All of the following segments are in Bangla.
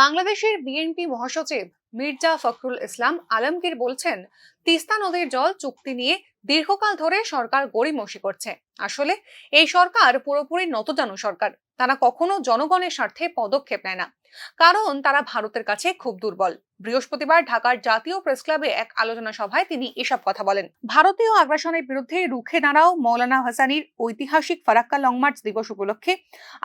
বাংলাদেশের বিএনপি মহাসচিব মির্জা ফখরুল ইসলাম আলমগীর বলছেন, তিস্তা নদীর জল চুক্তি নিয়ে দীর্ঘকাল ধরে সরকার গড়িমসি করছে। আসলে এই সরকার পুরোপুরি নতজানু সরকার। তারা কখনো জনগণের স্বার্থে পদক্ষেপ নেয় না। কারণ তারা ভারতের কাছে খুব দুর্বল। বৃহস্পতিবার ঢাকার জাতীয় প্রেস ক্লাবে এক আলোচনা সভায় তিনি এসব কথা বলেন। ভারতীয় আগ্রাসনের বিরুদ্ধে রুখে দাঁড়াও মৌলানা হাসানির ঐতিহাসিক ফারাক্কা লং মার্চ দিবস উপলক্ষে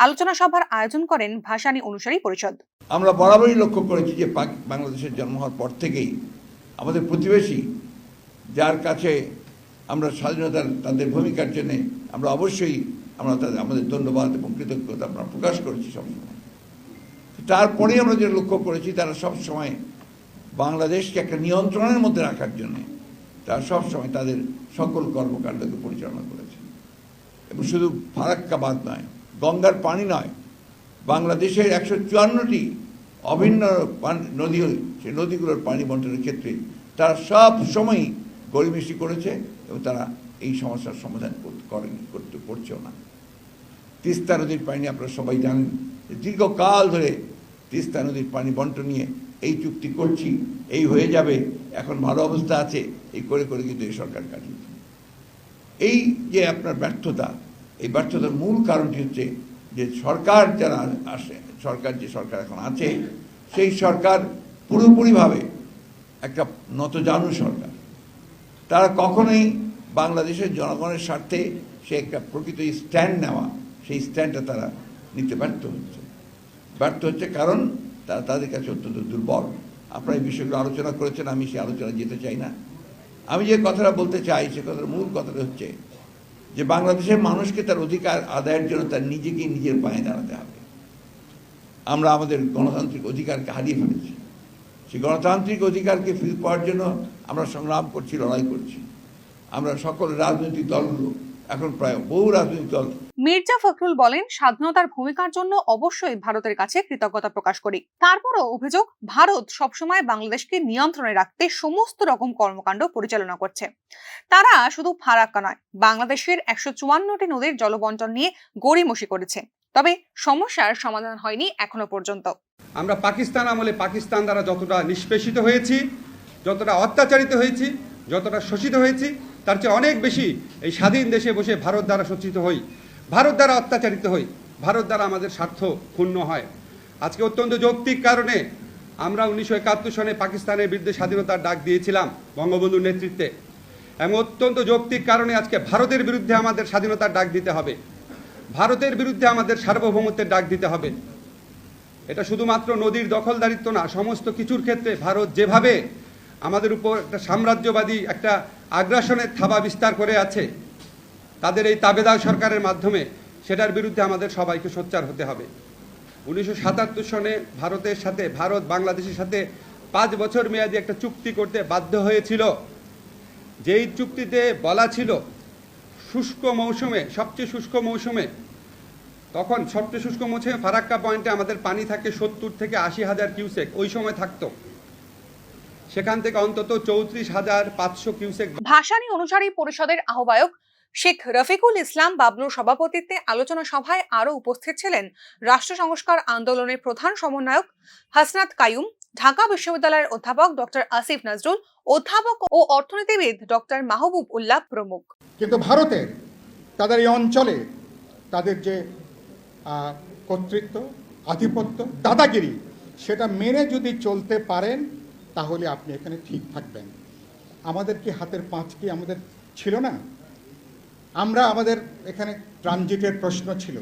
আলোচনা সভার আয়োজন করেন ভাসানী অনুসারী পরিষদ। আমরা বরাবরই লক্ষ্য করেছি যে বাংলাদেশের জন্ম হওয়ার পর থেকেই আমাদের প্রতিবেশী, যার কাছে আমরা স্বাধীনতার তাদের ভূমিকার জন্যে আমরা অবশ্যই আমরা তাদের আমাদের ধন্যবাদ এবং কৃতজ্ঞতা আমরা প্রকাশ করেছি সবসময়। তারপরেই আমরা যেটা লক্ষ্য করেছি, তারা সব সময় বাংলাদেশকে একটা নিয়ন্ত্রণের মধ্যে রাখার জন্য তারা সব সময় তাদের সকল কর্মকাণ্ডকে পরিচালনা করেছে। এবং শুধু ফারাক্কাবাদ নয়, গঙ্গার পানি নয় বাংলাদেশের একশো চুয়ান্নটি অভিন্ন নদী সেই নদীগুলোর পানি বন্টনের ক্ষেত্রে তারা সব সময়ই গরিবেশি করেছে এবং তারা এই সমস্যার সমাধান করেনি, করতে করছেও না। তিস্তা নদীর পানি আপনারা সবাই জানেন দীর্ঘকাল ধরে তিস্তা নদীর পানি বন্টন নিয়ে এই চুক্তি করছি, এই হয়ে যাবে, এখন ভালো অবস্থা আছে, এই করে করে কিন্তু এই সরকার কাটিয়েছে। এই যে আপনার ব্যর্থতা, এই ব্যর্থতার মূল কারণটি হচ্ছে যে সরকার যারা আসে, সরকার যে সরকার এখন আছে, সেই সরকার পুরোপুরিভাবে একটা নতজানু সরকার। তারা কখনোই বাংলাদেশের জনগণের স্বার্থে সে একটা প্রকৃত স্ট্যান্ড নেওয়া, সেই স্ট্যান্ডটা তারা নিতে ব্যর্থ হচ্ছে। ব্যর্থ হচ্ছে কারণ তারা তাদের কাছে অত্যন্ত দুর্বল। আপনারা এই বিষয়গুলো আলোচনা করেছেন, আমি সেই আলোচনা যেতে চাই না। আমি যে কথাটা বলতে চাই, সে কথার মূল কথাটা হচ্ছে যে বাংলাদেশের মানুষকে তার অধিকার আদায়ের জন্য তার নিজেকে নিজের পায়ে দাঁড়াতে হবে। আমরা আমাদের গণতান্ত্রিক অধিকারকে হারিয়ে ফেলেছি। সেই গণতান্ত্রিক অধিকারকে ফিরে পাওয়ার জন্য আমরা সংগ্রাম করছি, লড়াই করছি। আমরা সকল রাজনৈতিক দলগুলো এখন প্রায় বহু রাজনৈতিক দল মির্জা ফখরুল বলেন স্বাধীনতার ভূমিকার জন্য অবশ্যই ভারতের কাছে কৃতজ্ঞতা প্রকাশ করি। তারপরও অভিযোগ ভারত সবসময় বাংলাদেশকে নিয়ন্ত্রণে রাখতে সমস্ত রকম কর্মকাণ্ড পরিচালনা করছে। তারা শুধু ফারাক্কা নয় বাংলাদেশের একশো চুয়ান্নটি নদীর জলবন্টন নিয়ে গড়িমসি করেছে। তবে সমস্যার সমাধান হয়নি এখনও পর্যন্ত। আমরা পাকিস্তান আমলে পাকিস্তান দ্বারা যতটা নিষ্পেষিত হয়েছি যতটা অত্যাচারিত হয়েছি যতটা শোষিত হয়েছি, তার চেয়ে অনেক বেশি এই স্বাধীন দেশে বসে ভারত দ্বারা শোষিত হই। ভারত দ্বারা অত্যাচারিত হই। ভারত দ্বারা আমাদের স্বার্থ ক্ষুণ্ণ হয়। আজকে অত্যন্ত যৌক্তিক কারণে আমরা উনিশশো একাত্তর সনে পাকিস্তানের বিরুদ্ধে স্বাধীনতার ডাক দিয়েছিলাম বঙ্গবন্ধুর নেতৃত্বে। এবং অত্যন্ত যৌক্তিক কারণে আজকে ভারতের বিরুদ্ধে আমাদের স্বাধীনতার ডাক দিতে হবে। ভারতের বিরুদ্ধে আমাদের সার্বভৌমত্বের ডাক দিতে হবে। এটা শুধুমাত্র নদীর দখলদারিত্ব না, সমস্ত কিছুর ক্ষেত্রে ভারত যেভাবে আমাদের উপর একটা সাম্রাজ্যবাদী একটা আগ্রাসনের থাবা বিস্তার করে আছে। তাদের এই তাবেদার সরকারের মাধ্যমে সেটার বিরুদ্ধে আমাদের সবাইকে সোচ্চার হতে হবে। উনিশশো সাতাত্তর সনে ভারতের সাথে, ভারত বাংলাদেশের সাথে পাঁচ বছর মেয়াদী একটা চুক্তি করতে বাধ্য হয়েছিল। যেই চুক্তিতে বলা ছিল, শুষ্ক মৌসুমে, সবচেয়ে শুষ্ক মৌসুমে, তখন সবচেয়ে শুষ্ক মৌসুমে ফারাক্কা পয়েন্টে আমাদের পানি থাকে সত্তর থেকে আশি হাজার কিউসেক, ওই সময় থাকতো। সেখান থেকে অন্তত চৌত্রিশ হাজার পাঁচশো কিউসেক ভাসানী অনুসারী পরিষদের আহ্বায়ক শেখ রফিকুল ইসলাম বাবলুর সভাপতিত্বে আলোচনা সভায় আরও উপস্থিত ছিলেন রাষ্ট্র সংস্কার আন্দোলনের প্রধান সমন্বয়ক হাসনাত কায়ুম ঢাকা বিশ্ববিদ্যালয়ের অধ্যাপক ডক্টর আসিফ নজরুল অধ্যাপক ও অর্থনীতিবিদ ডক্টর মাহবুব উল্লাহ প্রমুখ। কিন্তু ভারতের তাদের এই অঞ্চলে তাদের যে কর্তৃত্ব আধিপত্য দাদাগিরি সেটা মেনে যদি চলতে পারেন তাহলে আপনি এখানে ঠিক থাকবেন। আমাদের কি হাতের পাঁচ কি আমাদের ছিল না? আমরা আমাদের এখানে ট্রানজিটের প্রশ্ন ছিল,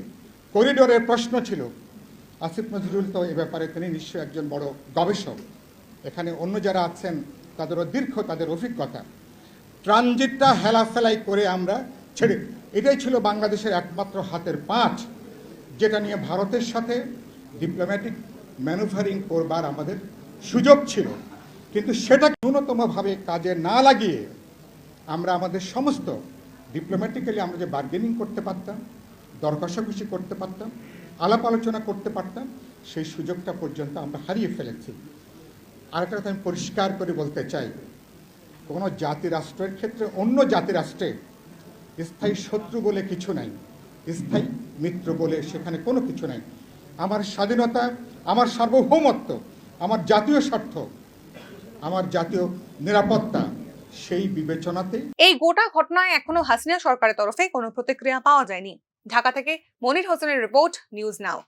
করিডোরের প্রশ্ন ছিল। আসিফ নজরুল তো এ ব্যাপারে তিনি নিশ্চয়ই একজন বড় গবেষক। এখানে অন্য যারা আছেন, তাদেরও দীর্ঘ তাদের অভিজ্ঞতা। ট্রানজিটটা হেলাফেলাই করে আমরা ছেড়ে, এটাই ছিল বাংলাদেশের একমাত্র হাতের পাঁচ, যেটা নিয়ে ভারতের সাথে ডিপ্লোম্যাটিক ম্যানুভারিং করবার আমাদের সুযোগ ছিল। কিন্তু সেটা ন্যূনতমভাবে কাজে না লাগিয়ে আমরা আমাদের সমস্ত ডিপ্লোম্যাটিক্যালি আমরা যে বার্গেনিং করতে পারতাম দর কষাকষি করতে পারতাম, আলাপ আলোচনা করতে পারতাম, সেই সুযোগটা পর্যন্ত আমরা হারিয়ে ফেলেছি। আরেকটা কথা আমি পরিষ্কার করে বলতে চাই, কোনো জাতি রাষ্ট্রের ক্ষেত্রে অন্য জাতি রাষ্ট্রে স্থায়ী শত্রু বলে কিছু নাই, স্থায়ী মিত্র বলে সেখানে কোনো কিছু নাই। আমার স্বাধীনতা, আমার সার্বভৌমত্ব, আমার জাতীয় স্বার্থ আমার জাতীয় নিরাপত্তা, সেই বিবেচনাতে এই গোটা ঘটনায় এখনও হাসিনা সরকারের তরফে কোনো প্রতিক্রিয়া পাওয়া যায়নি। ঢাকা থেকে মনির হোসেনের রিপোর্ট, নিউজ নাও।